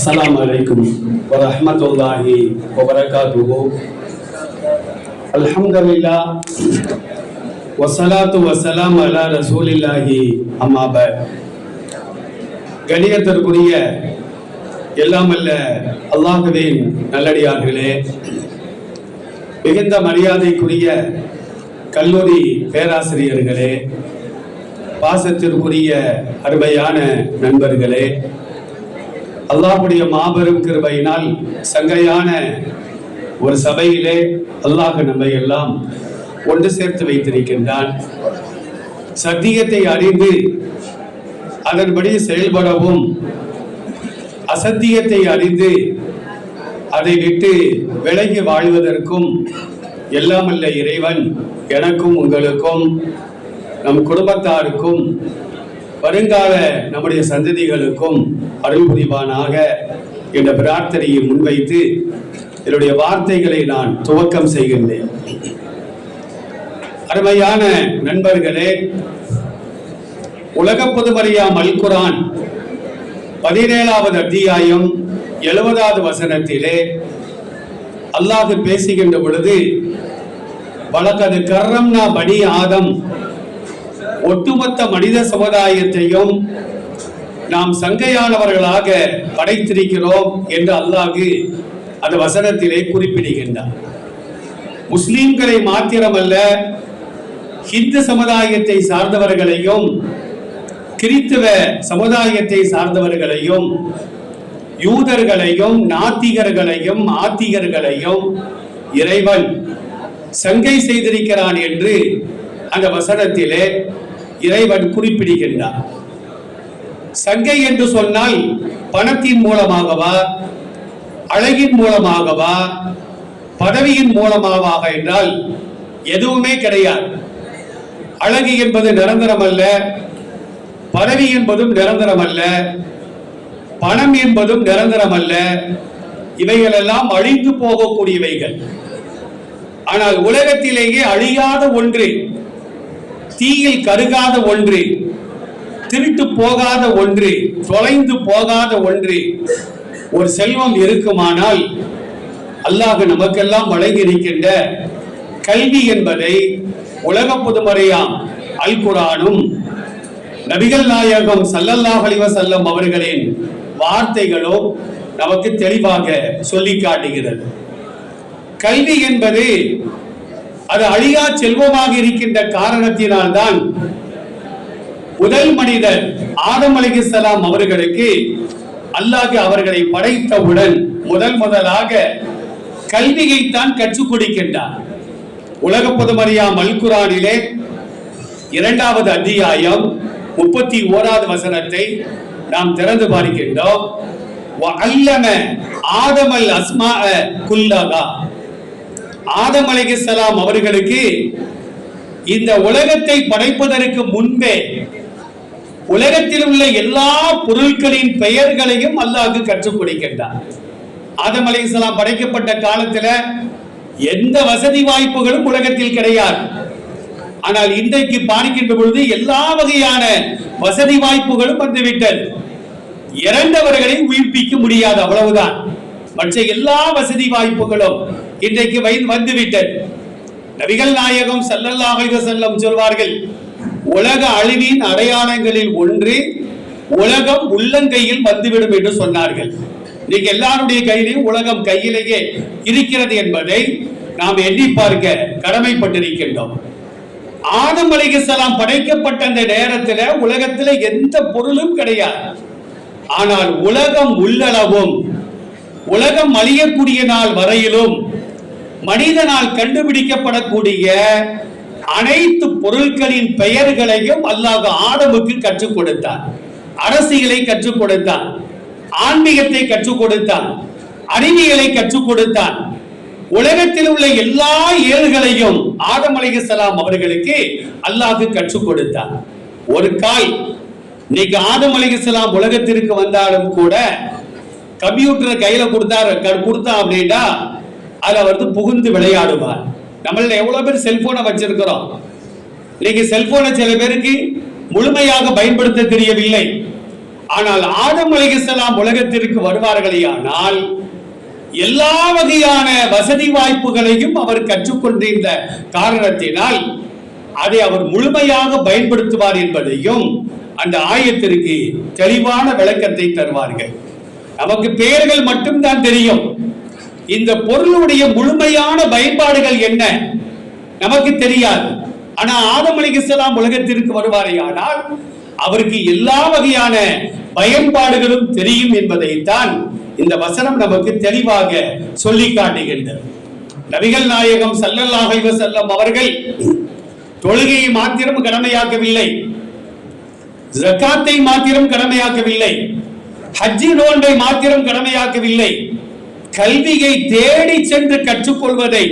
அஸ்லாம் வலைக்கும் வரமத்துல்லாஹி வபரகாத்துஹு அல்ஹம்துலில்லா வசலாத்து வசலாம் அலா ரசூலில்லாஹி அம்மாப கணியத்திற்குரிய எல்லாமல்ல அல்லாஹுவின் நல்லடியார்களே மிகுந்த மரியாதைக்குரிய கல்லூரி பேராசிரியர்களே பாசத்திற்குரிய அருமையான நண்பர்களே அல்லாஹுடைய மாபெரும் கிருபையினால் சங்கையான ஒரு சபையிலே அல்லாஹ் நம்மை எல்லாம் ஒன்று சேர்த்து வைத்திருக்கின்றான். சத்தியத்தை அறிந்து அதன்படி செயல்படவும் அசத்தியத்தை அறிந்து அதை விட்டு விலகி வாழ்வதற்கும் எல்லாமல்ல இறைவன் எனக்கும் உங்களுக்கும் நம் குடும்பத்தாருக்கும் வருங்கால நம்முடைய சந்ததிகளுக்கும் அருள் புரிவானாக என்ற பிரார்த்தனையை முன்வைத்து என்னுடைய வார்த்தைகளை நான் துவக்கம் செய்கின்றேன். அருமையான நண்பர்களே உலக பொதுமறையாம் மல்குரான் பதினேழாவது அத்தியாயம் எழுபதாவது வசனத்திலே அல்லாது பேசுகின்ற பொழுது வழக்கது கர்ரம்னா படி ஆதம் ஒட்டுமொத்த மனித சமுதாயத்தையும் நாம் சங்கையானவர்களாக படைத்திருக்கிறோம் என்று அல்லாஹு அந்த வசனத்திலே குறிப்பிடுகின்றார். முஸ்லீம்களை மாத்திரமல்ல ஹிந்து சமுதாயத்தை சார்ந்தவர்களையும் கிறித்துவ சமுதாயத்தை சார்ந்தவர்களையும் யூதர்களையும் நாத்திகர்களையும் ஆத்திகர்களையும் இறைவன் சங்கை செய்திருக்கிறான் என்று அந்த வசனத்திலே இறைவன் குறிப்பிடுகின்றார். சங்கை என்று சொன்னால் பணத்தின் மூலமாகவா அழகின் மூலமாகவா பதவியின் மூலமாகவா என்றால் எதுவுமே கிடையாது. அழகு என்பது நிரந்தரம் அல்ல பதவி என்பதும் நிரந்தரம் அல்ல பணம் என்பதும் நிரந்தரம் அல்ல இவைகளெல்லாம் அழிந்து போகக்கூடியவைகள். ஆனால் உலகத்திலேயே அழியாத ஒன்று தீயில் கருகாத ஒன்று திருட்டு போகாத ஒன்று தொலைந்து போகாத ஒன்று ஒரு செல்வம் இருக்குமானால் அல்லாஹ் நமக்கெல்லாம் வழங்கி இருக்கின்ற கல்வி என்பதை உலக புதுமறையாம் அல் குரானும் நபிகள் நாயகம் சல்லல்லாஹ் அலிவசல்லம் அவர்களின் வார்த்தைகளும் நமக்கு தெளிவாக சொல்லி காட்டுகிறது. கல்வி என்பது அது அழியா செல்வமாக இருக்கின்ற காரணத்தினால்தான் முதல் மனிதர் ஆதம் அலிகலாம் அவர்களுக்கு அல்லாஹ் அவர்களை படைத்தவுடன் முதல் முதலாக கல்வியைத்தான் கற்றுக் கொடுக்கின்றார். உலக பொதுமறியாம் மல்குரானிலே இரண்டாவது அத்தியாயம் முப்பத்தி ஓராவது வசனத்தை நாம் திறந்து பார்க்கின்றோம். அல்லம ஆதமல் அஸ்மா குல்லகா ஆதம் சலாம் அவர்களுக்கு இந்த உலகத்தை படைப்பதற்கு முன்பே உலகத்தில் உள்ள எல்லா பொருட்களின் பெயர்களையும் அல்லாஹ் கற்றுக் கொடுக்கின்றார். ஆதம் அலைஹிஸ்ஸலாம் படைக்கப்பட்ட காலத்துல எந்த வசதி வாய்ப்புகளும் உலகத்தில் கிடையாது. ஆனால் இன்றைக்கு பாதிக்கின்ற பொழுது எல்லா வகையான வசதி வாய்ப்புகளும் வந்துவிட்டது. இறந்தவர்களை உயிர்ப்பிக்க முடியாது அவ்வளவுதான். மற்ற எல்லா வசதி வாய்ப்புகளும் இன்றைக்கு வயது வந்துவிட்டது. நபிகள் நாயகம் ஸல்லல்லாஹு அலைஹி சொல்வார்கள் உலக அழிவின் அடையாளங்களில் ஒன்று உலகம் உள்ளங்கையில் வந்துவிடும் என்று சொன்னார்கள். இன்னைக்கு எல்லாருடைய கையிலையும் உலகம் கையிலேயே இருக்கிறது என்பதை நாம் எண்ணி பார்க்க கடமைப்பட்டிருக்கின்றோம். ஆதம் அலைஹிஸ்ஸலாம் படைக்கப்பட்ட அந்த நேரத்தில் உலகத்தில் எந்த பொருளும் கிடையாது. ஆனால் உலகம் உள்ளளவும் உலகம் அழியக்கூடிய நாள் வரையிலும் மனிதனால் கண்டுபிடிக்கப்படக்கூடிய அனைத்து பொருட்களின் பெயர்களையும் அல்லாஹ் ஆடமுக்கு கற்றுக் கொடுத்தான். அரசியலை கற்றுக் கொடுத்தான். ஆன்மீகத்தை கற்றுக் கொடுத்தான். அறிவியலை கற்றுக் கொடுத்தான். உலகத்தில் உள்ள எல்லா ஏழ்களையும் ஆதம் அலைஹிஸ்ஸலாம் அவர்களுக்கு அல்லாஹ் கற்றுக் கொடுத்தான். ஒரு கால் இன்னைக்கு ஆதம் அலைஹிஸ்ஸலாம் உலகத்திற்கு வந்தாலும் கூட கம்ப்யூட்டரை கையில கொடுத்தார் க- கொடுத்தான் அப்படின்னா அதுல வந்து புகுந்து விளையாடுவார். நம்மள எவ்வளவு பேர் செல்போனை வச்சிருக்கிறோம். இன்னைக்கு செல்போனை சில பேருக்கு முழுமையாக பயன்படுத்த தெரியவில்லை. ஆனால் ஆதம் அலைஹிஸ்ஸலாம் உலகத்திற்கு வருவார்களேயானால் எல்லா வகையான வசதி வாய்ப்புகளையும் அவர் கற்றுக்கொண்டிருந்த காரணத்தினால் அதை அவர் முழுமையாக பயன்படுத்துவார் என்பதையும் அந்த ஆயத்திற்கு தெளிவான விளக்கத்தை தருவார்கள். நமக்கு பெயர்கள் மட்டும்தான் தெரியும். இந்த பொருளுடைய முழுமையான பயன்பாடுகள் என்ன? நமக்கு தெரியாது. ஆனா ஆதம் அலைஹிஸ்ஸலாம் உலகத்திற்கு வருவாரேயானால் அவருக்கு எல்லா வகையான பயன்பாடுகளும் தெரியும் என்பதைத்தான் இந்த வசனம் நமக்கு தெளிவாக சொல்லி காட்டுகின்றது. நபிகள் நாயகம் ஸல்லல்லாஹு அலைஹி அவர்கள் தொழுகையை மாத்திரம் கடமையாக்கவில்லை. ஜக்காத்தை மாத்திரம் கடமையாக்கவில்லை. ஹஜ்ஜி நோன்பை மாத்திரம் கடமையாக்கவில்லை. கல்வியை தேடி சென்று கற்றுக்கொள்வதை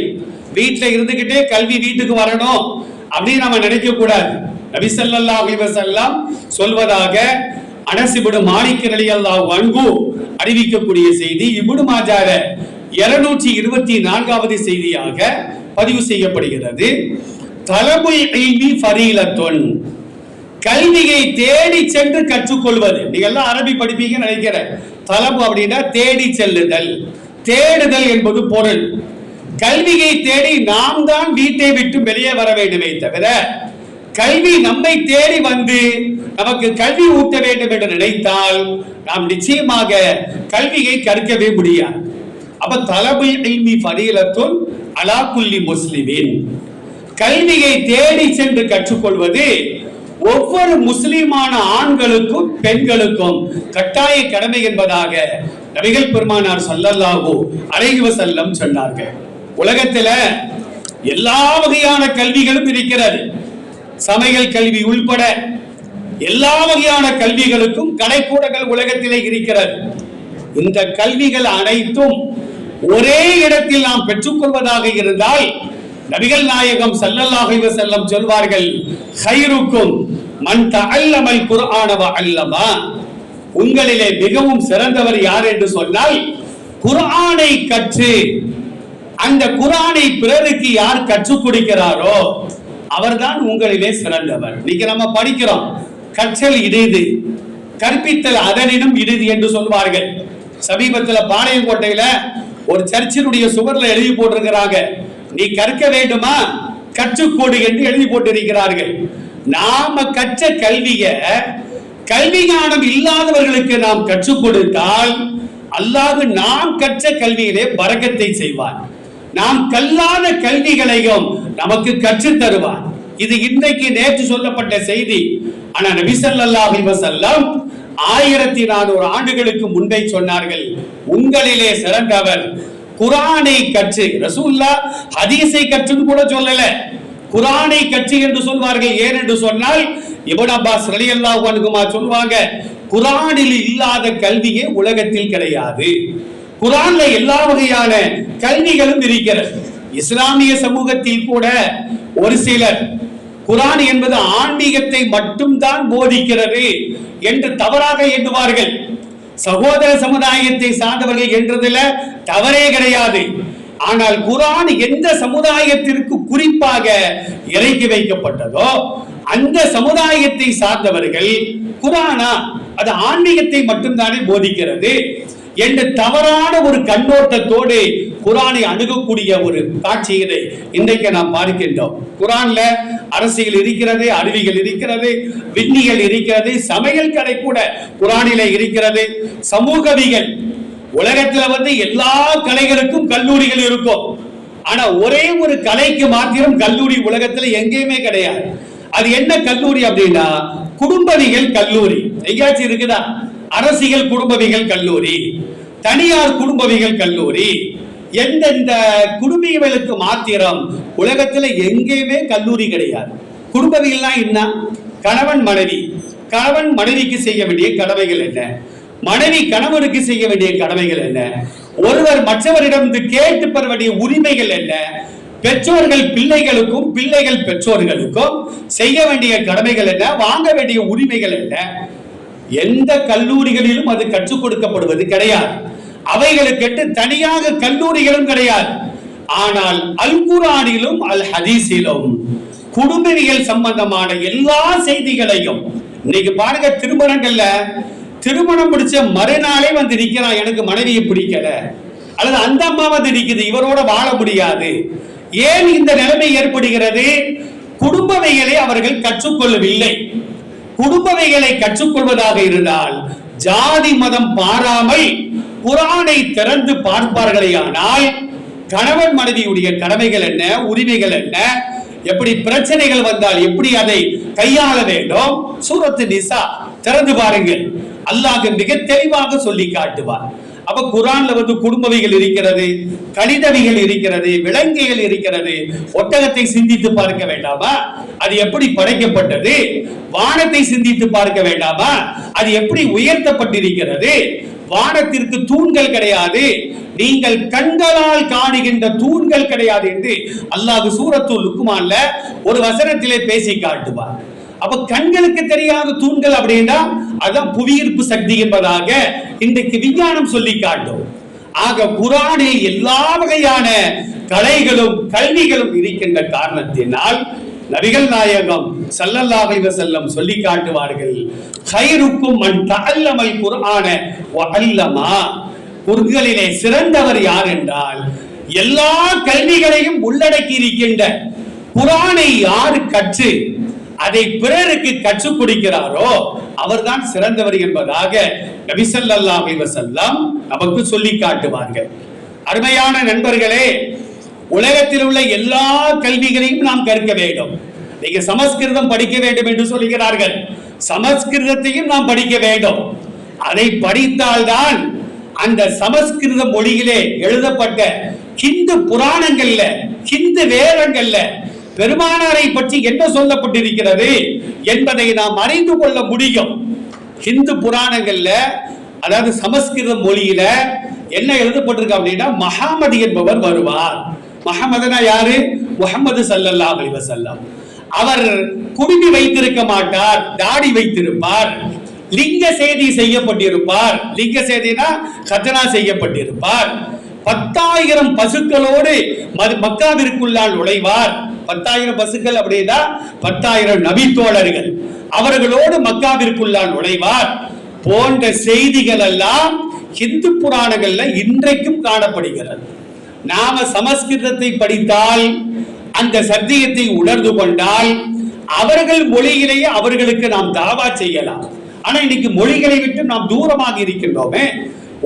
வீட்டில் இருந்துகிட்டே கல்வி வீட்டுக்கு வரணும் அப்படின்னு நம்ம நினைக்க கூடாது. நபி ஸல்லல்லாஹு சொல்வதாக வஸல்லம் சொல்வதாக அனசிபுடு மாணிக்க நிலையல்லா அன்ஹு அறிவிக்கக்கூடிய செய்தி இபுடு மாஜார 224 இருபத்தி நான்காவது செய்தியாக பதிவு செய்யப்படுகிறது. தலைமை இல்மி ஃபரீலத்துன். கல்வியை தேடி சென்று கற்றுக்கொள்வது. நீங்க எல்லாம் அரபி படிப்பீங்க நினைக்கிறேன். தலபு அப்படின்னா தேடி செல்லுதல். தேடுதல் என்பது பொருள். கல்வியை தேடி நாம் தான் வீட்டை விட்டு வெளியே வர வேண்டுமே தவிர கல்வி நம்மை தேடி வந்து நமக்கு கல்வி ஊட்ட வேண்டும் என்று நினைத்தால் நாம் நிச்சயமாக கல்வியை கற்கவே முடியாது. அப்ப தலைமை கல்வி ஃபரீலத்துன் அலாக்குல்லி முஸ்லிமின். கல்வியை தேடி சென்று கற்றுக்கொள்வது ஒவ்வொரு முஸ்லிமான ஆண்களுக்கும் பெண்களுக்கும் கட்டாய கடமை என்பதாக நபிகள் பெருமானார் சல்லல்லாவோ அலைஹி செல்லம் சொன்னார்கள். உலகத்துல எல்லா வகையான கல்விகளும் இருக்கிறது. சமையல் கல்வி உள்பட எல்லா வகையான கல்விகளுக்கும் கலைக்கூடங்கள் உலகத்திலே இருக்கிறது. இந்த கல்விகள் அனைத்தும் ஒரே இடத்தில் நாம் பெற்றுக்கொள்வதாக இருந்தால் நபிகள் நாயகம் ஸல்லல்லாஹு செல்லம் சொல்வார்கள் ஹைருக்கும் மன் தஅல்லமல் குர்ஆன வ அல்லமா உங்களிலே மிகவும் சிறந்தவர் யார் என்று சொன்னால் குரானை கற்று அந்த குரானை பிறருக்கு யார் கற்றுக் கொடுக்கிறாரோ அவர்தான் உங்களிலே சிறந்தவர். இன்னைக்கு நம்ம படிக்கிறோம் கற்றல் இடுது கற்பித்தல் அதனினும் இடுது என்று சொல்வார்கள். சமீபத்தில் பாளையங்கோட்டையில ஒரு சர்ச்சினுடைய சுவர்ல எழுதி போட்டிருக்கிறாங்க. நீ கற்க வேண்டுமா? கற்றுக்கொடு என்று எழுதி போட்டிருக்கிறார்கள். நாம கற்ற கல்வியை கல்வி ஞானம் இல்லாதவர்களுக்கு நாம் கற்றுக் கொடுத்தால் அல்லாஹு நாம் கற்ற கல்வியிலே பறக்கத்தை செய்வான் நாம் கல்லாத கல்விகளையும் நமக்கு கற்று தருவான் இது இன்றைக்கு நேற்று சொல்லப்பட்ட செய்தி. ஆனா நபி ஸல்லல்லாஹு ஆயிரத்தி நானூறு ஆண்டுகளுக்கு முன்பே சொன்னார்கள் உங்களிலே சிறந்தவர் குரானை கற்று ரசூல்லா ஹதீஸை கற்றுன்னு கூட சொல்லல. குரானை கட்சி என்று சொல்வார்கள். ஏன் என்று சொன்னால் இபன் அப்பாஸ் ரலி அன்ஹுமா சொல்வாங்க குரானில் இல்லாத கல்வியே உலகத்தில் கிடையாது. குரான்ல எல்லா வகையான கல்விகளும் இருக்கிறது. இஸ்லாமிய சமூகத்தில் கூட ஒரு சிலர் குரான் என்பது ஆன்மீகத்தை மட்டும்தான் போதிக்கிறது என்று தவறாக எண்ணுவார்கள். சகோதர சமுதாயத்தை சார்ந்தவர்கள் என்றதுல தவறே கிடையாது. ஆனால் குரான் எந்த சமுதாயத்திற்கு குறிப்பாக இறக்கி வைக்கப்பட்டதோ அந்த சமுதாயத்தை சார்ந்தவர்கள் குரானா அது ஆன்மீகத்தை மட்டும்தானே போதிக்கிறது என்ற தவறான ஒரு கண்ணோட்டத்தோடு குரானை அணுகக்கூடிய ஒரு காட்சியினை இன்றைக்கு நாம் பார்க்கின்றோம். குரான்ல அரசியல் இருக்கிறது அருவிகள் இருக்கிறது விண்ணிகள் இருக்கிறது சமையல் கடை கூட குரானில இருக்கிறது சமூகவிகள் உலகத்துல வந்து எல்லா கலைகளுக்கும் கல்லூரிகள் இருக்கும். ஆனா ஒரே ஒரு கலைக்கு மாத்திரம் கல்லூரி உலகத்துல எங்கேயுமே கிடையாது. அது என்ன கல்லூரி அப்படின்னா குடும்பவிகள் கல்லூரி. எங்கேயாச்சும் இருக்குதா? அரசியல் குடும்பவிகள் கல்லூரி தனியார் குடும்பவிகள் கல்லூரி. எந்தெந்த குடும்பியவர்களுக்கு மாத்திரம் உலகத்துல எங்கேயுமே கல்லூரி கிடையாது. குடும்பவியல்னா என்ன? கணவன் மனைவி. கணவன் மனைவிக்கு செய்ய வேண்டிய கடமைகள் என்ன? மனைவி கணவனுக்கு செய்ய வேண்டிய கடமைகள் என்ன? ஒருவர் மற்றவரிடம் கேட்டு பெற வேண்டிய உரிமைகள் என்ன? பெற்றோர்கள் பிள்ளைகளுக்கும் பிள்ளைகள் பெற்றோர்களுக்கும் செய்ய வேண்டிய கடமைகள் என்ன? வாங்க வேண்டிய உரிமைகள் என்ன? எந்த கல்லூரிகளிலும் அது கற்றுக் கொடுக்கப்படுவது கிடையாது. அவைகளுக்கென்று தனியாக கல்லூரிகளும் கிடையாது. ஆனால் அல் குரானிலும் அல் ஹதீஸிலும் குடும்பவியல் சம்பந்தமான எல்லா செய்திகளையும் இன்னைக்கு பாருங்க திருமணங்கள்ல திருமணம் முடிச்ச மறுநாளே வந்து நிற்கிறான் எனக்கு மனைவியை பிடிக்கல. அல்லது அந்த அம்மா வந்து நிக்குது. இவரோட வாழ முடியாது. ஏன் இந்த நிலைமை ஏற்படுகிறது? குடும்பவைகளை அவர்கள் கற்றுக்கொள்ளவில்லை. குடும்பவைகளை கற்றுக்கொள்வதாக இருந்தால் ஜாதி மதம் பாராமல் குரானை திறந்து பார்ப்பார்களே ஆனால் கணவன் மனைவியுடைய கடமைகள் என்ன? உரிமைகள் என்ன? எப்படி பிரச்சனைகள் வந்தால் எப்படி அதை கையாள வேண்டும்? சூரத்து நிசா திறந்து பாருங்கள். அல்லாஹ் மிக தெளிவாக சொல்லி காட்டுவார். அப்ப குரான்ல வந்து குடும்பவிகள் இருக்கிறது கணிதவிகள் இருக்கிறது விலங்கிகள் இருக்கிறது ஒட்டகத்தை சிந்தித்து பார்க்க வேண்டாமா? அது எப்படி படைக்கப்பட்டது? வானத்தை சிந்தித்து பார்க்க வேண்டாமா? அது எப்படி உயர்த்தப்பட்டிருக்கிறது? வானத்திற்கு தூண்கள் கிடையாது. நீங்கள் கண்களால் காணுகின்ற தூண்கள் கிடையாது என்று அல்லாஹ் சூரத்துல் லுக்குமான்ல ஒரு வசனத்திலே பேசி காட்டுவார். அப்ப கண்களுக்கு தெரியாத தூண்கள் அப்படின்னா அதான் புவியீர்ப்பு சக்தி என்பதாக இன்றைக்கு விஞ்ஞானம் சொல்லி காட்டும். ஆக குரானே எல்லா வகையான கலைகளும் கல்விகளும் இருக்கின்ற காரணத்தினால் நபிகள் நாயகம் ஸல்லல்லாஹு அலைஹி வஸல்லம் சொல்லி காட்டுவார்கள் ஹைருக்கும் மன் தஅல்லமல் குர்ஆன வ அல்லமா. குர்களிலே சிறந்தவர் யார் என்றால் எல்லா கல்விகளையும் உள்ளடக்கி இருக்கின்ற குரானை யார் கற்று அதை பிறருக்கு கற்றுக் கொடுக்கிறாரோ அவர்தான் சிறந்தவர் என்பதாக நபி ஸல்லல்லாஹு நமக்கு சொல்லி காட்டுவார்கள். அருமையான நண்பர்களே உலகத்தில் உள்ள எல்லா கல்விகளையும் நாம் கற்க வேண்டும். நீங்க சமஸ்கிருதம் படிக்க வேண்டும் என்று சொல்கிறார்கள். சமஸ்கிருதத்தையும் நாம் படிக்க வேண்டும். அதை படித்தால்தான் அந்த சமஸ்கிருத மொழியிலே எழுதப்பட்ட ஹிந்து புராணங்கள்ல ஹிந்து வேதங்கள்ல பெருமானாரை பற்றி என்ன சொல்லப்பட்டிருக்கிறது என்பதை நாம் அறிந்து கொள்ள முடியும். ஹிந்து புராணங்கள்ல அதாவது சமஸ்கிருத மொழியில என்ன எழுதப்பட்டிருக்கு அப்படின்னா மகாமதி என்பவர் வருவார். மகமதுனா யாரு? முகமது சல்லல்லா அலி வசல்லாம் அவர் குடுமி வைத்திருக்க மாட்டார் தாடி வைத்திருப்பார் லிங்க செய்தி செய்யப்பட்டிருப்பார். லிங்க செய்தினா கத்தனா செய்யப்பட்டிருப்பார். பத்தாயிரம் பசுக்களோடு மது- மக்காவிற்குள்ளால் நுழைவார். பத்தாயிரம் பசுக்கள் அப்படின்னா பத்தாயிரம் நபித்தோழர்கள். அவர்களோடு மக்காவிற்குள்ளான் நுழைவார். போன்ற செய்திகள் எல்லாம் ஹிந்து புராணங்கள்ல இன்றைக்கும் காணப்படுகிறது. நாம சமஸ்கிருதத்தை படித்தால் அந்த சத்தியத்தை உணர்ந்து கொண்டால் அவர்கள் மொழியிலேயே அவர்களுக்கு நாம் தாவா செய்யலாம். ஆனா இன்னைக்கு மொழிகளை விட்டு நாம் தூரமாக இருக்கின்றோமே.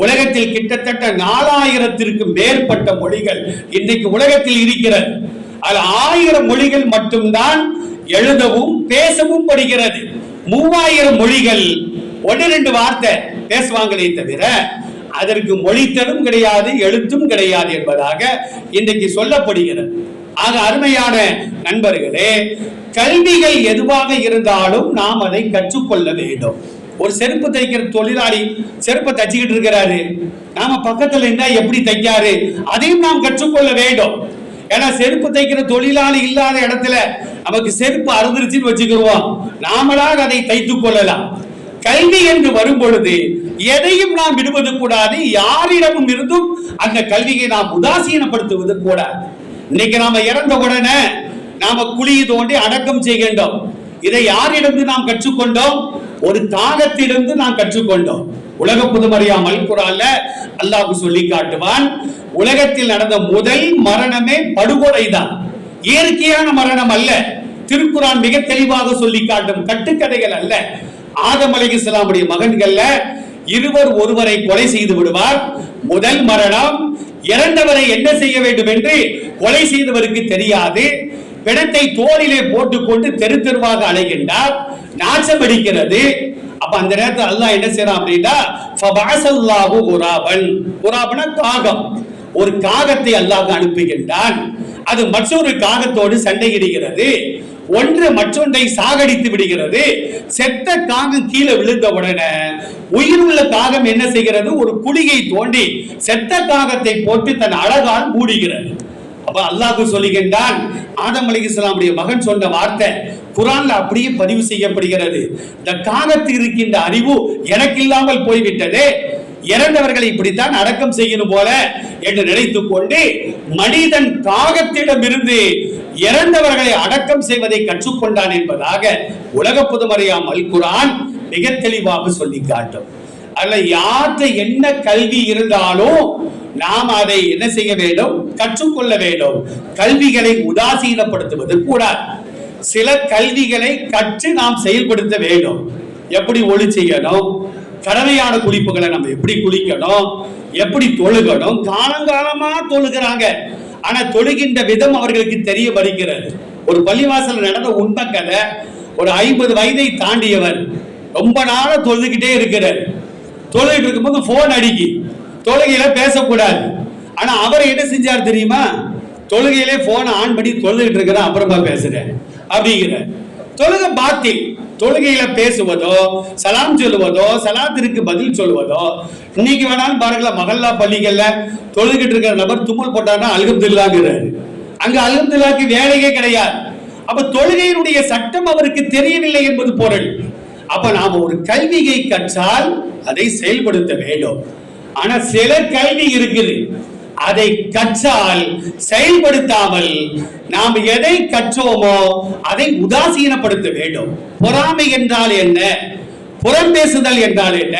உலகத்தில் கிட்டத்தட்ட நாலாயிரத்திற்கு மேற்பட்ட மொழிகள் இன்னைக்கு உலகத்தில் இருக்கிறது. அது ஆயிரம் மொழிகள் மட்டும்தான் எழுதவும் பேசவும் படுகிறது. மூவாயிரம் மொழிகள் ஒன்று ரெண்டு வார்த்தை பேசுவாங்களே தவிர அதற்கு மொழித்தலும் கிடையாது எழுத்தும் கிடையாது என்பதாக இன்றைக்கு சொல்லப்படுகிறது. ஆக அருமையான நண்பர்களே கல்விகள் எதுவாக இருந்தாலும் நாம் அதை கற்றுக்கொள்ள வேண்டும். ஒரு செருப்பு தைக்கிற தொழிலாளி செருப்பை தச்சுக்கிட்டு இருக்கிறாரு. நாம பக்கத்துல இருந்தா எப்படி தைக்காரு? அதையும் நாம் கற்றுக்கொள்ள வேண்டும். ஏன்னா செருப்பு தைக்கிற தொழிலாளி இல்லாத இடத்துல நமக்கு செருப்பு அறுந்துருச்சுன்னு வச்சுக்கிடுவோம் நாமளாக அதை தைத்துக் கொள்ளலாம். கல்வி என்று வரும் பொழுது எதையும் நாம் விடுவது கூடாது யாரிடமும் இருந்தும் அந்த கல்வியை நாம் உதாசீனப்படுத்துவது கூடாது. இன்னைக்கு நாம இறந்த உடனே நாம குழியை தோண்டி அடக்கம் செய்கின்றோம். இதை யாரிடந்து நாம் கற்றுக்கொண்டோம்? ஒரு தாகத்திலிருந்து நாம் கற்றுக்கொண்டோம். உலக புதுமறியாமல் குரான்ல அல்லாஹ் சொல்லி காட்டுவான். உலகத்தில் நடந்த முதல் மரணமே படுகொலை தான் இயற்கையான மரணம் அல்ல திருக்குறான் மிக தெளிவாக சொல்லி காட்டும் கட்டுக்கதைகள் அல்ல. ஆதம் அலைஹிஸ்ஸலாமுடைய மகன்கள்ல இருவர் ஒருவரை கொலை செய்து விடுவார். முதல் மரணம் இறந்தவரை என்ன செய்ய வேண்டும் என்று கொலை செய்தவருக்கு தெரியாது. பிணத்தை தோளிலே போட்டுக்கொண்டு தெரு தெருவாக அலைகின்றார். நாச்சம் அடிக்கிறது. அப்ப அந்த நேரத்தில் அல்லாஹ் என்ன செய்யறான் அப்படின்னா ஃபபஅஸல்லாஹு உராபன் உராபன காகம். ஒரு காகத்தை அல்லாஹ் அனுப்புகின்றான். அது மற்றொரு காகத்தோடு சண்டையிடுகிறது. ஒன்று மற்றொன்றை சாகடித்து விடுகிறது. செத்த காகம் கீழே விழுந்த உடனே உயிருள்ள காகம் என்ன செய்கிறது? ஒரு குழியை தோண்டி செத்த காகத்தை போட்டு தன் அழகால் மூடுகிறது. அப்ப அல்லாஹ் சொல்லுகின்றான் ஆதம் அலைஹிஸ்ஸலாமுடைய மகன் சொன்ன வார்த்தை குரான்ல அப்படியே பதிவு செய்யப்படுகிறது. இந்த காகத்தில் இருக்கின்ற அறிவு எனக்கு இல்லாமல் போய்விட்டதே இறந்தவர்களை இப்படித்தான் அடக்கம் செய்யணும் போல என்று நினைத்துக் கொண்டு மனிதன் காகத்திடமிருந்து இறந்தவர்களை அடக்கம் செய்வதை கற்றுக்கொண்டான் என்பதாக உலக புதுமறையாம் அல் குரான் மிக தெளிவாக சொல்லி காட்டும். அல்ல யார்கிட்ட என்ன கல்வி இருந்தாலும் நாம் அதை என்ன செய்ய வேண்டும்? கற்றுக்கொள்ள வேண்டும். கல்விகளை உதாசீனப்படுத்துவது கூடாது. சில கல்விகளை கற்று நாம் செயல்படுத்த வேண்டும். எப்படி ஒளி செய்யணும்? கடமையான குளிப்புகளை நம்ம எப்படி குளிக்கணும்? எப்படி தொழுகணும்? காலங்காலமா தொழுகிறாங்க. ஆனா தொழுகின்ற விதம் அவர்களுக்கு தெரிய வருகிறது. ஒரு பள்ளிவாசல் நடந்த உண்மை கதை ஒரு ஐம்பது வயதை தாண்டியவர் ரொம்ப நாள தொழுதுகிட்டே இருக்கிறார். தொழுகிட்டு இருக்கும்போது ஃபோன் அடிக்கி. தொழுகையில பேசக்கூடாது. ஆனா அவர் என்ன செஞ்சார் தெரியுமா? தொழுகையிலே போனை ஆன் பண்ணி தொழுதுகிட்டு இருக்கிறேன் அப்புறமா பேசுறேன். அப்படிங்கிற. தொழுகை பாத்தி தொழுகையில பேசுவதோ சலாம் சொல்லுவதோ சலாத்திற்கு பதில் சொல்லுவதோ இன்னைக்கு வேணாலும் பாருங்களேன் மகல்லா பள்ளிகள்ல தொழுகிட்டு இருக்கிற நபர் தும்மல் போட்டார்னா அல்கம்துல்லாங்கிறாரு அங்க அல்கம்துல்லாக்கு வேலையே கிடையாது. அப்ப தொழுகையினுடைய சட்டம் அவருக்கு தெரியவில்லை என்பது பொருள். அப்ப நாம ஒரு கல்வியை கற்றால் அதை செயல்படுத்த வேண்டும். ஆனா சில கல்வி இருக்குது. அதை கற்றால் செயல்படுத்தாமல் நாம் எதை கற்றோமோ அதை உதாசீனப்படுத்த வேண்டும். பொறாமை என்றால் என்ன? புறம் பேசுதல் என்றால் என்ன?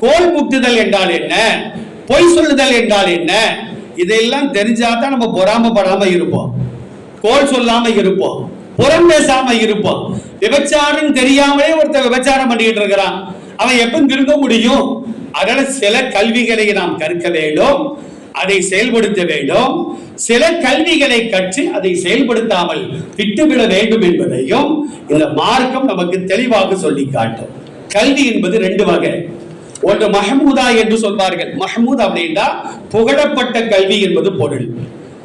கோல் முட்டுதல் என்றால் என்ன? பொய் சொல்லுதல் என்றால் என்ன? இதெல்லாம் தெரிஞ்சாதான் நம்ம பொறாமப்படாம இருப்போம். கோல் சொல்லாம இருப்போம். புறம் பேசாம இருப்போம். விபச்சாரம் தெரியாமலே ஒருத்தன் விபச்சாரம் பண்ணிட்டு இருக்கிறான். அவன் எப்ப திரும்ப முடியும்? அதனால சில கல்விகளை நாம் கற்க வேண்டும். அதை செயல்படுத்த வேண்டும். சில கல்விகளை கற்று அதை செயல்படுத்தாமல் விட்டுவிட வேண்டும் என்பதையும் இந்த மார்க்கம் நமக்கு தெளிவாக சொல்லி காட்டும். கல்வி என்பது ரெண்டு வகை. ஒன்று மஹமூதா என்று சொல்வார்கள். மஹமூத் அப்படின்னா புகழப்பட்ட கல்வி என்பது பொருள்.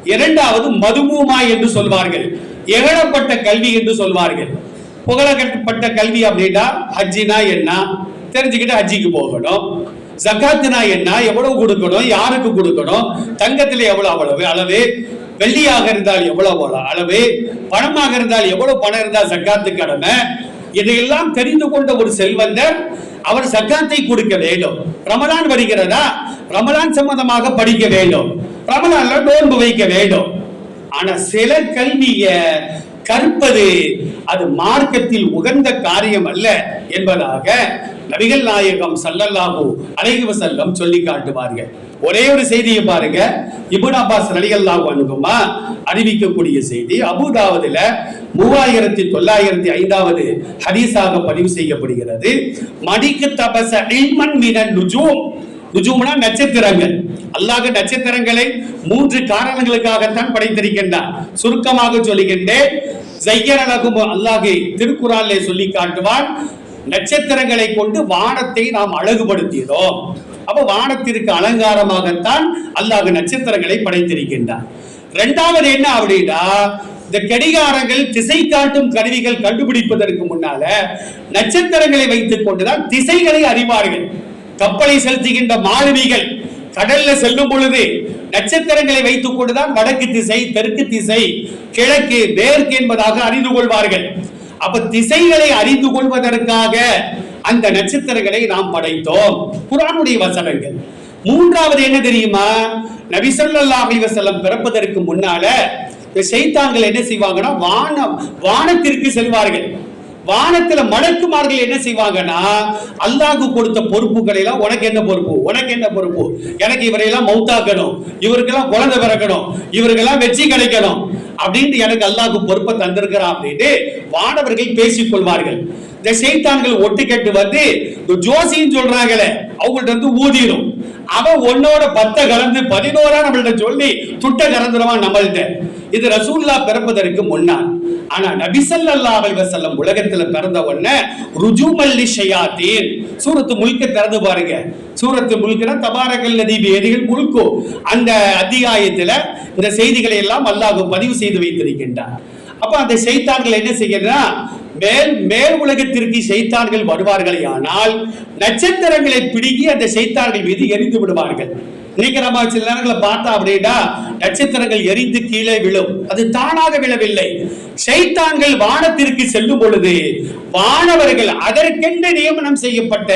இரண்டாவது மதுமூமா என்று சொல்வார்கள். எகழப்பட்ட கல்வி என்று சொல்வார்கள். புகழப்பட்ட கல்வி அப்படின்னா ஹஜ்ஜினா என்ன? தெரிஞ்சுக்கிட்டு ஹஜ்ஜிக்கு போகணும். ஜக்காத்துனா என்ன? எவ்வளவு கொடுக்கணும்? யாருக்கு கொடுக்கணும்? தங்கத்தில் எவ்வளவு அவ்வளவு அளவு வெள்ளியாக இருந்தால் எவ்வளவு அளவு பணமாக இருந்தால் எவ்வளவு பணம் இருந்தால் ஜக்காத்து கடமை? இதையெல்லாம் தெரிந்து கொண்ட ஒரு செல்வந்தர் அவர் சக்காத்தை கொடுக்க வேண்டும். ரமலான் வருகிறதா? ரமலான் சம்பந்தமாக படிக்க வேண்டும். ரமலான்ல நோன்பு வைக்க வேண்டும். ஆனா சில கல்விய கற்பது அது மார்க்கத்தில் உகந்த காரியம் அல்ல என்பதாக நபிகள் நாயகம் சல்லல்லாஹு அலைஹி வஸல்லம் சொல்லி காட்டுவார்கள். ஒரே ஒரு செய்தியை பாருங்க. இபுன் அப்பாஸ் ரலியல்லாஹு அன்ஹுமா அறிவிக்கக்கூடிய செய்தி அபுதாவதுல மூவாயிரத்தி தொள்ளாயிரத்தி ஐந்தாவது ஹதீஸாக பதிவு செய்யப்படுகிறது. மடிக்கு தபச இல்மன் மினன் நுஜூம். நுஜூம்னா நட்சத்திரங்கள். அல்லாஹ் நட்சத்திரங்களை மூன்று காரணங்களுக்காகத்தான் படைத்திருக்கின்றார். சுருக்கமாக சொல்லுகின்றேன் ஜையரலகும் அல்லாஹை திருக்குறானிலே சொல்லி காட்டுவான் நட்சத்திரங்களை கொண்டு வானத்தை நாம் அழகுபடுத்தியதோம் அப்ப வானத்திற்கு அலங்காரமாகத்தான் அல்லாஹ் நட்சத்திரங்களை படைத்திருக்கின்றான். ரெண்டாவது என்ன அப்படின்னா இந்த கடிகாரங்கள் திசை காட்டும் கருவிகள் கண்டுபிடிப்பதற்கு முன்னால நட்சத்திரங்களை வைத்துக் கொண்டுதான் திசைகளை அறிவார்கள். கப்பலை செலுத்துகின்ற மாலுமிகள் கடல்ல செல்லும் பொழுது நட்சத்திரங்களை வைத்துக் கொண்டுதான் வடக்கு திசை தெற்கு திசை கிழக்கு மேற்கு என்பதாக அறிந்து கொள்வார்கள். அப்ப திசைகளை அறிந்து கொள்வதற்காக அந்த நட்சத்திரங்களை நாம் படைத்தோம். குரானுடைய வசனங்கள். மூன்றாவது என்ன தெரியுமா? நபி ஸல்லல்லாஹு பிறப்பதற்கு முன்னால செய்தாங்கள் என்ன செய்வாங்கன்னா வானம் வானத்திற்கு செல்வார்கள். வானத்துல மடக்குமார்கள் என்ன செய்வாங்கன்னா அல்லாஹ்க்கு கொடுத்த பொறுப்புகளை எல்லாம் உனக்கு என்ன பொறுப்பு? உனக்கு என்ன பொறுப்பு? எனக்கு இவரையெல்லாம் மௌத்தாக்கணும். இவருக்கெல்லாம் குழந்தை பிறக்கணும். இவருக்கெல்லாம் வெற்றி கிடைக்கணும். அப்படின்ட்டு எனக்கு அல்லாஹ் பொறுப்பை தந்திருக்கிறான் அப்படின்ட்டு வானவர்கள் பேசிக் கொள்வார்கள் இந்த செய்தான்கள் ஒட்டு கேட்டு வந்து இந்த ஜோசின்னு சொல்றாங்களே அவங்கள்ட்ட வந்து ஊதிடும் அவன் உன்னோட பத்த கலந்து பதினோரா நம்மள்ட்ட சொல்லி துட்ட கலந்துருவான் நம்மள்ட்ட. இது ரசூல்லா பிறப்பதற்கு முன்னாள் ஆனா நபிசல்லா அலைஹி வஸல்லம் உலகத்துல பிறந்த உடனே ருஜுமல்லி ஷயாத்தீன். சூரத்து முழுக்க திறந்து பாருங்க. சூரத்து முல்கனா தபாரகல் நதி வேதிகள் முழுக்கோ அந்த அத்தியாயத்துல இந்த செய்திகளை எல்லாம் அல்லாஹ் பதிவு செய்து வைத்திருக்கின்றார் அப்ப அந்த செய்தான்கள் என்ன செய்யறா? மேல் மேல் உலகத்திற்கு செய்தார்கள் வருவார்களே ஆனால் நட்சத்திரங்களை பிடுங்கி அந்த செய்தார்கள் மீது எரிந்து விடுவார்கள். இன்னைக்கு நம்ம சில நேரங்களை பார்த்தா அப்படின்னா நட்சத்திரங்கள் எரிந்து கீழே விழும். அது தானாக விழவில்லை. சைத்தான்கள் வானத்திற்கு செல்லும் பொழுது வானவர்கள் அதற்கென்று நியமனம் செய்யப்பட்ட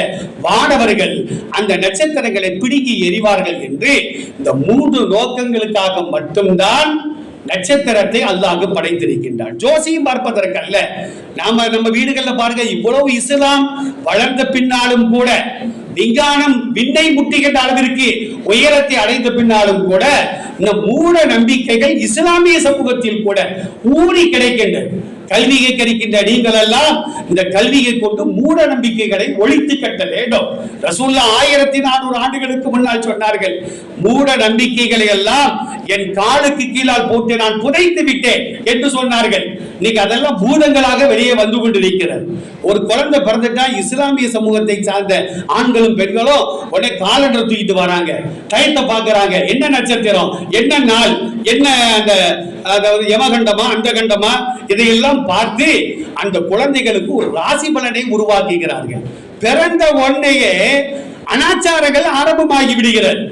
வானவர்கள் அந்த நட்சத்திரங்களை பிடுங்கி எறிவார்கள் என்று இந்த மூன்று நோக்கங்களுக்காக மட்டும்தான் நட்சத்திரத்தை அல்லாஹ் படைத்திருக்கின்றான். ஜோசியம் பார்ப்பதற்கல்ல. நாம நம்ம வீடுகள்ல பாருங்க இவ்வளவு இஸ்லாம் வளர்ந்த பின்னாலும் கூட விஞ்ஞானம் விண்ணை முட்டுகின்ற அளவிற்கு உயரத்தை அடைந்த பின்னாலும் கூட இந்த மூட நம்பிக்கைகள் இஸ்லாமிய சமூகத்தில் கூட ஊறி கிடைக்கின்றது கல்வியை கறிக்கின்ற நீங்கள் எல்லாம் இந்த கல்வியை கொண்டு மூட நம்பிக்கைகளை ஒழித்து கட்ட வேண்டும். ரசூல்லா ஆயிரத்தி நானூறு ஆண்டுகளுக்கு முன்னால் சொன்னார்கள் மூட நம்பிக்கைகளை எல்லாம் என் காலுக்கு கீழால் போட்டு நான் புதைத்து விட்டேன் என்று சொன்னார்கள். இன்னைக்கு அதெல்லாம் பூதங்களாக வெளியே வந்து கொண்டிருக்கிறது. ஒரு குழந்தை பிறந்துட்டா இஸ்லாமிய சமூகத்தை சார்ந்த ஆண்களும் பெண்களும் உடனே காலண்டர் தூக்கிட்டு வராங்க. டயத்தை பாக்குறாங்க என்ன நட்சத்திரம்? என்ன நாள்? என்ன அந்த அதாவது யமகண்டமா அந்த கண்டமா இதையெல்லாம் பார்த்து அந்த குழந்தைகளுக்கு ஒரு ராசி பலனை உருவாக்குகிறார்கள். பிறந்த உடனேயே அனாச்சாரங்கள் ஆரம்பமாகி விடுகிறது.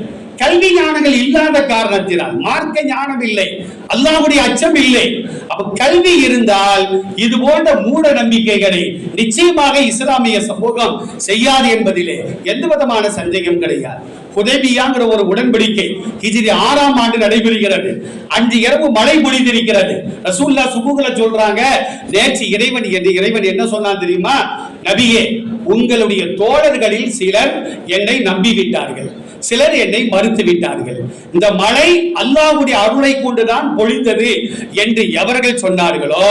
கல்வி ஞானங்கள் இல்லாத காரணத்தினால் மார்க்க ஞானம் இல்லை அல்லாவுடைய அச்சம் இல்லை. அப்ப கல்வி இருந்தால் இது போன்ற மூட நம்பிக்கைகளை நிச்சயமாக இஸ்லாமிய சமூகம் செய்யாது என்பதிலே எந்த விதமான சந்தேகம் கிடையாது. ஹுதைபியாங்கிற ஒரு உடன்படிக்கை ஹிஜிரி ஆறாம் ஆண்டு நடைபெறுகிறது. அஞ்சு இரவு மழை பொழிந்திருக்கிறது. ரசூல்லா சுபுகளை சொல்றாங்க நேற்று இறைவன் என்று இறைவன் என்ன சொன்னான் தெரியுமா? நபியே உங்களுடைய தோழர்களில் சிலர் என்னை நம்பி விட்டார்கள் சிலர் என்னை மறுத்து விட்டார்கள் இந்த மழை அல்லாவுடைய அருளை கொண்டுதான் பொழிந்தது என்று எவர்கள் சொன்னார்களோ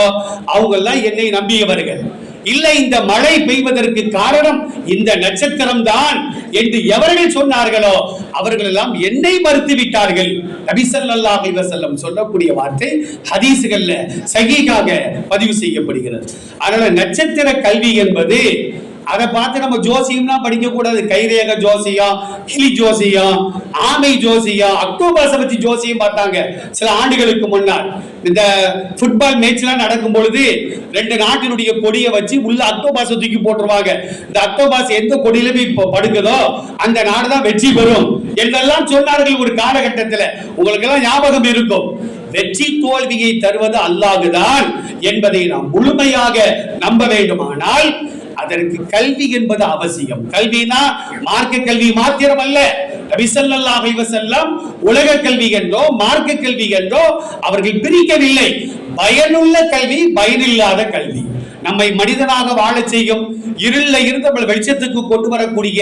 அவங்க எல்லாம் என்னை நம்பியவர்கள். இல்லை இந்த மழை பெய்வதற்கு காரணம் இந்த நட்சத்திரம் தான் என்று எவர்கள் சொன்னார்களோ அவர்கள் எல்லாம் என்னை மறுத்து விட்டார்கள் நபி ஸல்லல்லாஹு சொல்லக்கூடிய வார்த்தை ஹதீஸுகள்ல சகீகாக பதிவு செய்யப்படுகிறது. அதனால நட்சத்திர கல்வி என்பது அதை பார்த்து நம்ம ஜோசியம்லாம் படிக்க கூடாது கைரேக ஜோசியம் கிளி ஜோசியம் ஆமை ஜோசியம் அக்டோபர்ஸை பத்தி ஜோசியம் பார்த்தாங்க. சில ஆண்டுகளுக்கு முன்னால். இந்த ஃபுட்பால் மேட்ச்லாம் நடக்கும் பொழுது ரெண்டு நாட்டினுடைய கொடியை வச்சு உள்ள அக்டோபாஸை தூக்கி போட்டுருவாங்க. இந்த அக்டோபாஸ் எந்த கொடியிலுமே இப்போ படுக்குதோ அந்த நாடு தான் வெற்றி பெறும் என்றெல்லாம் சொன்னார்கள் ஒரு காலகட்டத்தில். உங்களுக்கு எல்லாம் ஞாபகம் இருக்கும். வெற்றி தோல்வியை தருவது அல்லாதுதான் என்பதை நாம் முழுமையாக நம்ப வேண்டுமானால் அதற்கு கல்வி என்பது அவசியம். கல்வினா மார்க்க கல்வி மாத்திரம் அல்ல நபி உலக கல்வி என்றோ மார்க்க கல்வி என்றோ அவர்கள் பிரிக்கவில்லை. பயனுள்ள கல்வி பயனில்லாத கல்வி. நம்மை மனிதனாக வாழ செய்யும் இருள இருந்து நம்ம வெளிச்சத்துக்கு கொண்டு வரக்கூடிய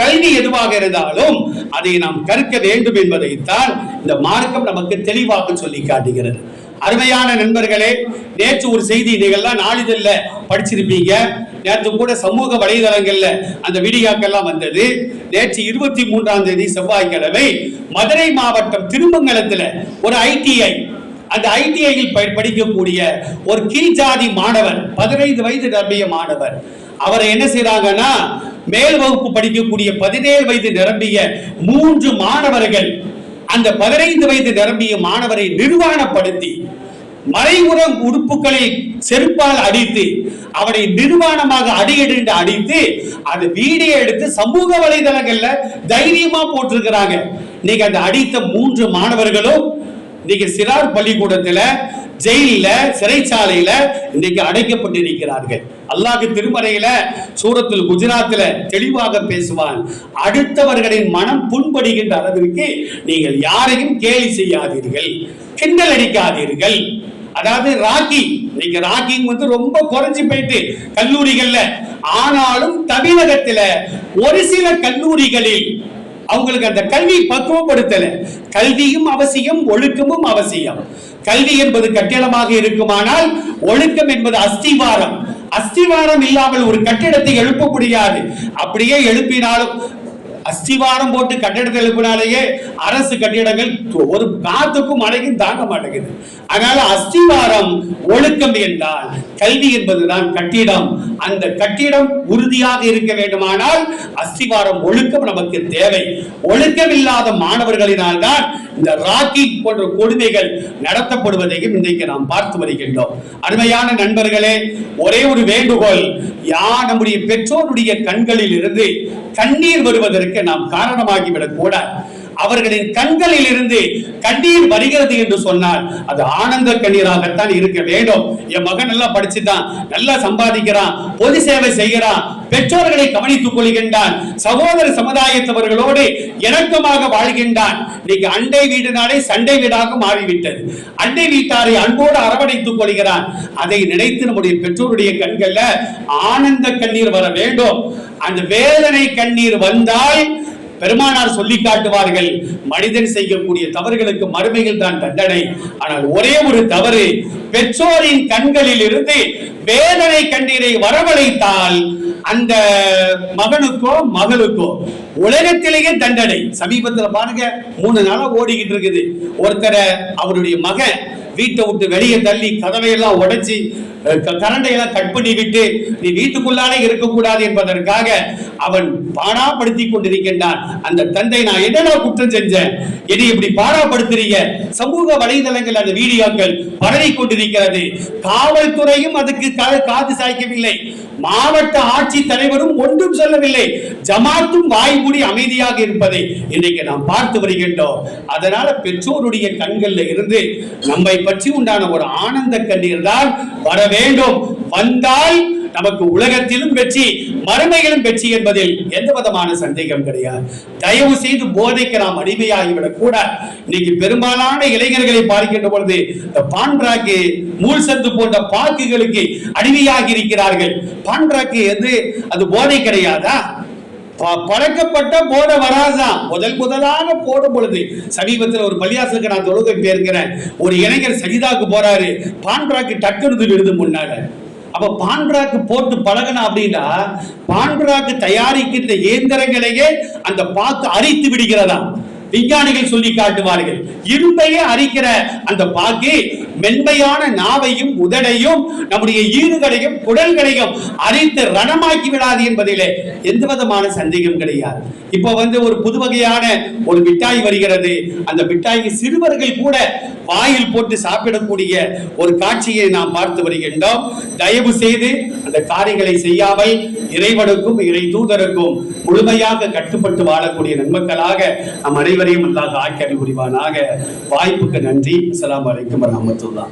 கல்வி எதுவாக இருந்தாலும் அதை நாம் கற்க வேண்டும் என்பதைத்தான் இந்த மார்க்கம் நமக்கு தெளிவாக சொல்லி காட்டுகிறது. அருமையான நண்பர்களே நேற்று ஒரு செய்தி நீங்கள்லாம் நாளிதழில் படிச்சிருப்பீங்க. நேற்று கூட சமூக வலைதளங்கள்ல அந்த வீடியோக்கெல்லாம் வந்தது. நேற்று இருபத்தி மூன்றாம் தேதி செவ்வாய்க்கிழமை மதுரை மாவட்டம் திருமங்கலத்துல ஒரு ஐடிஐ அந்த ஐடிஐயில் படிக்கக்கூடிய ஒரு கீழ்ஜாதி மாணவர் பதினைந்து வயது நிரம்பிய மாணவர் அவரை என்ன செய்யறாங்கன்னா மேல் வகுப்பு படிக்கக்கூடிய பதினேழு வயது நிரம்பிய மூன்று மாணவர்கள் அந்த பதினைந்து வயது நிரம்பிய மாணவரை நிர்வாணப்படுத்தி மறைமுற உறுப்புகளை செருப்பால் அடித்து அவனை நிர்வாணமாக அடியெடுத்து அடித்து அது வீடியோ எடுத்து சமூக வலைதளங்கள்ல தைரியமா போட்டிருக்கிறாங்க. நீங்க அந்த அடித்த மூன்று மாணவர்களும் நீங்க சிறார் பள்ளிக்கூடத்துல ஜெயில சிறைச்சாலையில இன்னைக்கு அடைக்கப்பட்டிருக்கிறார்கள். அல்லாஹ் திருமறையில சூரத்தில் குஜராத்தில் தெளிவாக பேசுவான். அடுத்தவர்களின் மனம் புண்படுகின்ற அளவிற்கு நீங்கள் யாரையும் கேலி செய்யாதீர்கள். கிண்டல் அடிக்காதீர்கள். அதாவது ராக்கி இன்னைக்கு ராக்கிங் வந்து ரொம்ப குறைஞ்சி போயிட்டு கல்லூரிகள்ல. ஆனாலும் தமிழகத்துல ஒரு சில கல்லூரிகளில் அவங்களுக்கு அந்த கல்வி பக்குவப்படுத்தல. கல்வியும் அவசியம் ஒழுக்கமும் அவசியம். கல்வி என்பது கட்டிடமாக இருக்குமானால் ஒழுக்கம் என்பது அஸ்திவாரம். அஸ்திவாரம் இல்லாமல் ஒரு கட்டிடத்தை எழுப்ப முடியாது. அப்படியே எழுப்பினாலும் அஸ்திவாரம் போட்டு கட்டிடத்தை எழுப்பினாலேயே அரசு கட்டிடங்கள் ஒரு காத்துக்கும் மழைக்கும் தாங்க மாட்டேங்குது. அதனால அஸ்திவாரம் ஒழுக்கம் என்றால் கல்வி என்பதுதான் கட்டிடம். அந்த கட்டிடம் உறுதியாக இருக்க வேண்டுமானால் அஸ்திவாரம் ஒழுக்கம் நமக்கு தேவை. ஒழுக்கம் இல்லாத மாணவர்களினால் தான் இந்த ராக்கி போன்ற கொடுமைகள் நடத்தப்படுவதையும் இன்றைக்கு நாம் பார்த்து வருகின்றோம். அருமையான நண்பர்களே ஒரே ஒரு வேண்டுகோள் யார் நம்முடைய பெற்றோருடைய கண்களில் இருந்து கண்ணீர் வருவதற்கு நாம் காரணமாகிவிடக் கூடாது அவர்களின் கண்களில் இருந்து கண்ணீர் வருகிறது என்று சொன்னால் அது ஆனந்த கண்ணீராகத்தான் இருக்க வேண்டும். என் மகன் நல்லா படிச்சுட்டான் நல்லா சம்பாதிக்கிறான் பொது சேவை செய்கிறான் பெற்றோர்களை கவனித்துக் கொள்கின்றான் சகோதர சமுதாயத்தவர்களோடு இணக்கமாக வாழ்கின்றான். இன்னைக்கு அண்டை வீடுனாலே சண்டை வீடாக மாறிவிட்டது. அண்டை வீட்டாரை அன்போடு அரவணைத்துக் கொள்கிறான். அதை நினைத்து நம்முடைய பெற்றோருடைய கண்கள்ல ஆனந்த கண்ணீர் வர வேண்டும். அந்த வேதனை கண்ணீர் வந்தால் பெருமானார் சொல்லி காட்டுவார்கள் மனிதன் செய்யக்கூடிய தவறுகளுக்கு மறுமையில் தான் தண்டனை. ஆனால் ஒரே ஒரு தவறு பெற்றோரின் கண்களில் இருந்து வேதனை கண்ணீரை வரவழைத்தால் அந்த மகனுக்கோ மகளுக்கோ உலகத்திலேயே தண்டனை. சமீபத்தில் பாருங்க மூணு நாளா ஓடிக்கிட்டு இருக்குது. ஒருத்தரை அவருடைய மகன் வீட்டை விட்டு வெளியே தள்ளி கதவையெல்லாம் உடைச்சி கரண்டையெல்லாம் கட் பண்ணி விட்டு நீ வீட்டுக்குள்ளாலே இருக்கக்கூடாது என்பதற்காக அவன் பாடாப்படுத்தி கொண்டிருக்கின்றான். அந்த தந்தை நான் என்னடா குற்றம் செஞ்சேன்? என்னை இப்படி பாடாப்படுத்துறீங்க? சமூக வலைதளங்கள் அந்த வீடியோக்கள் பரவி கொண்டிருக்கிறது. காவல்துறையும் அதுக்கு காது சாய்க்கவில்லை. மாவட்ட ஆட்சி தலைவரும் ஒன்றும் சொல்லவில்லை. ஜமாத்தும் வாய்மூடி அமைதியாக இருப்பதை இன்றைக்கு நாம் பார்த்து வருகின்றோம். அதனால பெற்றோருடைய கண்கள்ல இருந்து நம்மை பற்றி உண்டான ஒரு ஆனந்த கண்ணீர் தான் வர வேண்டும். வந்தால் நமக்கு உலகத்திலும் வெற்றி மறுமையிலும் வெற்றி என்பதில் எந்த விதமான சந்தேகம் கிடையாது. தயவு செய்து போதைக்கு நாம் அடிமையாகிவிடக் கூட இன்னைக்கு பெரும்பாலான இளைஞர்களை பார்க்கின்ற பொழுது இந்த பான்றாக்கு மூல் சந்து போன்ற பாக்குகளுக்கு அடிமையாகி இருக்கிறார்கள். பான்றாக்கு எது? அது போதை கிடையாதா? ப- போட வராதான் முதல் முதலாக போடும் பொழுது. சமீபத்தில் ஒரு பள்ளியாசலுக்கு நான் தொழுகை பேருக்கிறேன் ஒரு இளைஞர் சஜிதாக்கு போறாரு. பான்ட்ராக்கு டக்குனு விழுது முன்னால. அப்ப பான்ட்ராக்கு போட்டு பழகணும் அப்படின்னா பான்ட்ராக்கு தயாரிக்கின்ற இயந்திரங்களையே அந்த பாக்கு அரித்து விடுகிறதா விஞ்ஞானிகள் சொல்லி காட்டுவார்கள். இரும்பையே அரிக்கிற அந்த பாக்கை மென்மையான நாவையும் உதடையும் நம்முடைய ஈறுகளையும் குடல்களையும் அரித்து ரணமாக்கி விடாது என்பதிலே எந்த விதமான சந்தேகம் கிடையாது. இப்போ வந்து ஒரு புது வகையான ஒரு மிட்டாய் வருகிறது. அந்த மிட்டாயை சிறுவர்கள் கூட வாயில் போட்டு சாப்பிடக்கூடிய ஒரு காட்சியை நாம் பார்த்து வருகின்றோம். தயவு செய்து அந்த காரியங்களை செய்யாமல் இறைவனுக்கும் இறை தூதருக்கும் முழுமையாக கட்டுப்பட்டு வாழக்கூடிய நன்மக்களாக நம் அனைவரையும் அல்லாத ஆக்கி புரிவானாக. வாய்ப்புக்கு நன்றி. அஸ்ஸலாமு வரமத்து الله.